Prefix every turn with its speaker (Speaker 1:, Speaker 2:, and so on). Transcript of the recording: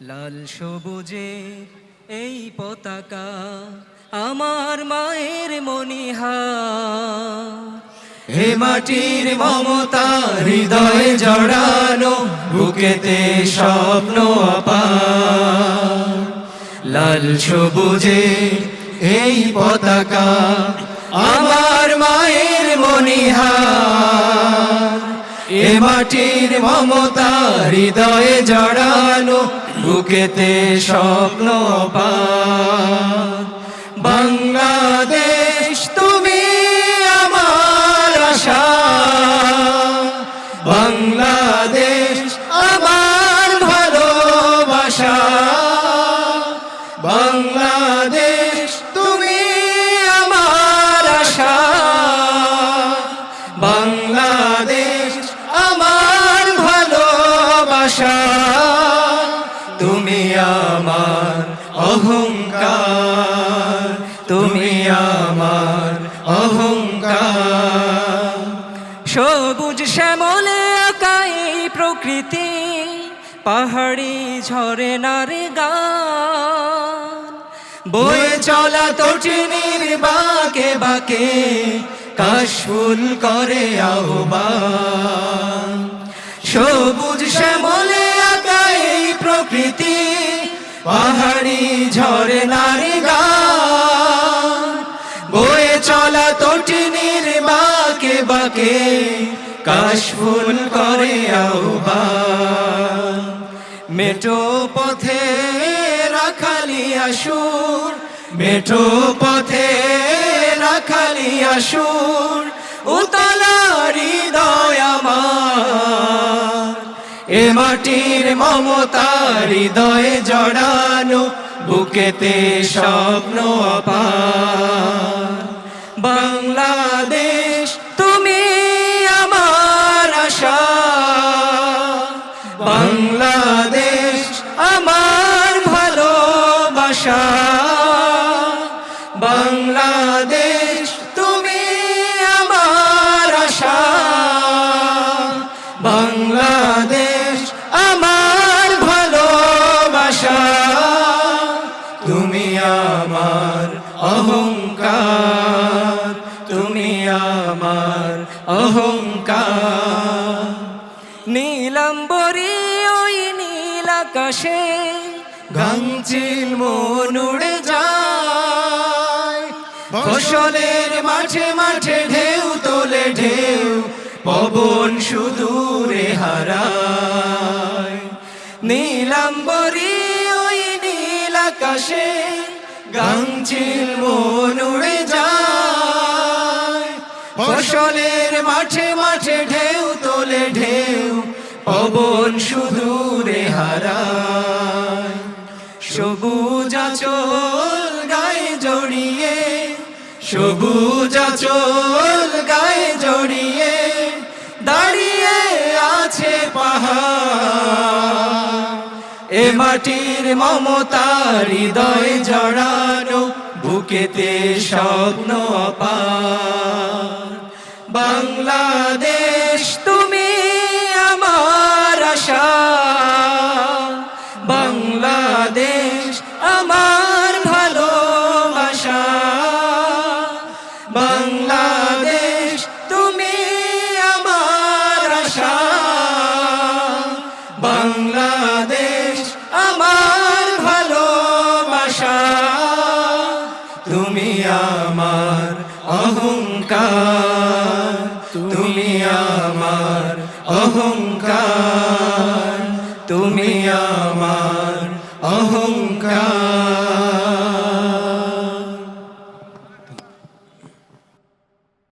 Speaker 1: লাল সবুজে এই পতাকা আমার মায়ের মনিহা
Speaker 2: হে মাটির মমতা, হৃদয়ে জড়ানো, বুকেতে স্বপ্ন অপার লাল সবুজে এই পতাকা আমার মায়ের মনিহার এ মাটির মমতা, হৃদয়ে জড়ানো বুকেতে স্বপ্ন বাংলাদেশ তুমি আমার আশা। বাংলাদেশ আমার অহংকার, তুমি আমার অহংকার।
Speaker 1: সবুজ শ্যামলে আঁকা এই প্রকৃতি, পাহাড়ি ঝরে নারে গান।
Speaker 2: বয়ে চলা তটিনীর বাকে বাকে, কাশফুল করে আহ্বান। সবুজ শ্যামলে পাহাড়ি ঝরে নারী গান। বয়ে চলা তটিনীর বাকে বাকে, কাশফুল করে আহ্বান। মেটো পথে রাখালি আসুর মেঠো পথে রাখালি আসুর উতলারি দয়ামার এ মাটির মমতার হৃদয়ে জড়ানো, বুকেতে স্বপ্ন বাংলাদেশ, তুমি আমার আশা। বাংলাদেশ, আমার ভালোবাসা। বাংলাদেশ তুমি আমার অহংকার, তুমি আমার অহংকার।
Speaker 1: নীলাম্বরী ওই নীল আকাশে
Speaker 2: গাংচিল মন উড়ে যায়। ফসলের মাঠে মাঠে ঢেউ তোলে ঢেউ, পবন সুদূরে হারায়। নীলাম্বরী আকাশে গাংচিল মন উড়ে যায়। ফসলের মাঠে মাঠে ঢেউ তোলে ঢেউ, পবন সুদূরে হারায়। সবুজ আচল গায়ে জড়িয়ে, সবুজ আচল গায়ে জড়িয়ে মাটির মমতা হৃদয় জড়ানো, বুকেতে স্বপ্ন বাংলাদেশ, তুমি আমার আশা। বাংলাদেশ, আমার ভালোবাসা। বাংলাদেশ, তুমি আমার আশা। বাংলাদেশ অহংকার তুমি আমার অহংকার তুমি আমার অহংকার।